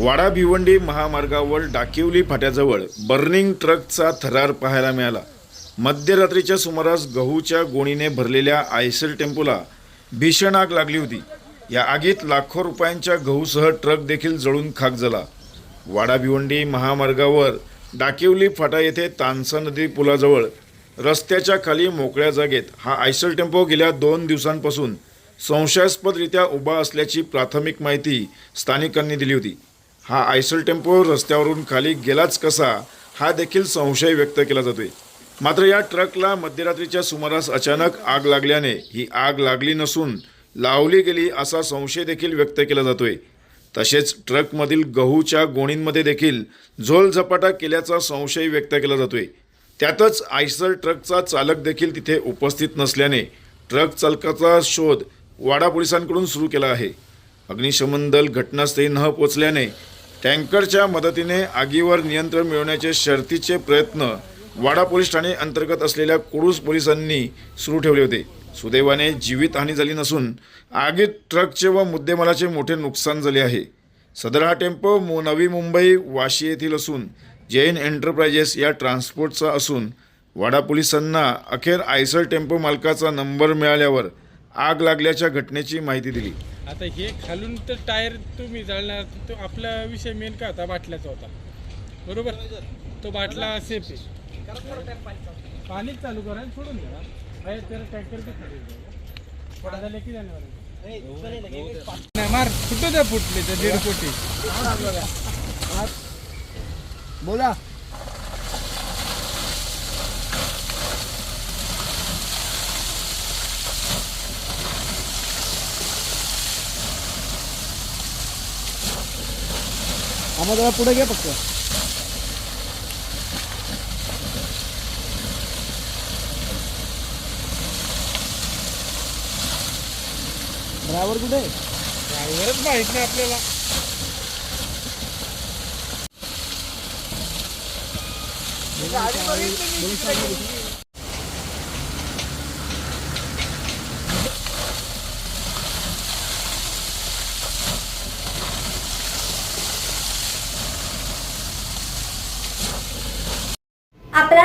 वाडा भिवंडी महामार्गावर डाकिवली फाट्याजवळ बर्निंग ट्रकचा थरार पाहायला मिळाला. मध्यरात्रीच्या सुमारास गहूच्या गोणीने भरलेल्या आयसर टेम्पोला भीषण आग लागली होती. या आगीत लाखो रुपयांच्या गहूसह ट्रक देखील जळून खाक झाला. वाडा भिवंडी महामार्गावर डाकिवली फाटा येथे तानसा नदी पुलाजवळ रस्त्याच्या खाली मोकळ्या जागेत हा आयसर टेम्पो गेल्या दोन दिवसांपासून संशयास्पदरित्या उभा असल्याची प्राथमिक माहिती स्थानिकांनी दिली होती. हा आयसल टेम्पो रस्त्यावरून खाली गेलाच कसा हा देखील संशय व्यक्त केला जातोय. मात्र या ट्रकला मध्यरात्रीच्या सुमारास अचानक आग लागल्याने ही आग लागली नसून लावली गेली असा संशय देखील व्यक्त केला जातोय. तसेच ट्रकमधील गहूच्या गोणींमध्ये देखील झोलझपाटा केल्याचा संशय व्यक्त केला जातोय. त्यातच आयसर ट्रकचा चालक देखील तिथे उपस्थित नसल्याने ट्रक चालकाचा शोध वाडा पोलिसांकडून सुरू केला आहे. अग्निशमन दल घटनास्थळी न पोचल्याने टँकरच्या मदतीने आगीवर नियंत्रण मिळवण्याचे शर्तीचे प्रयत्न वाडा पोलीस ठाणे अंतर्गत असलेल्या कुडूस पोलिसांनी सुरू ठेवले होते. सुदैवाने जीवितहानी झाली नसून आगीत ट्रकचे व मुद्देमालाचे मोठे नुकसान झाले आहे. सदर हा टेम्पो मु नवी मुंबई वाशी येथील असून जैन एंटरप्राइजेस या ट्रान्सपोर्टचा असून वाडा पोलिसांना अखेर आयसर टेम्पो मालकाचा नंबर मिळाल्यावर आग लागल्याच्या घटनेची माहिती दिली. आता हे खालून तर टायर तुम्ही जाळणार तो आपला विषय मेन का होता? बाटल्याचा होता. बरोबर? तो बाटला सेफ आहे. पाणीच चालू करा आणि सोडून द्या. बाहेर त्याला टँकर खाली की जाणार नाही मार. कुठं त्या फुटले त्या दीड कोटी. बोला. आम्हाला जरा पुढे घ्या फक्त. ड्रायव्हर कुठे? ड्रायव्हरच माहीत नाही आपल्याला.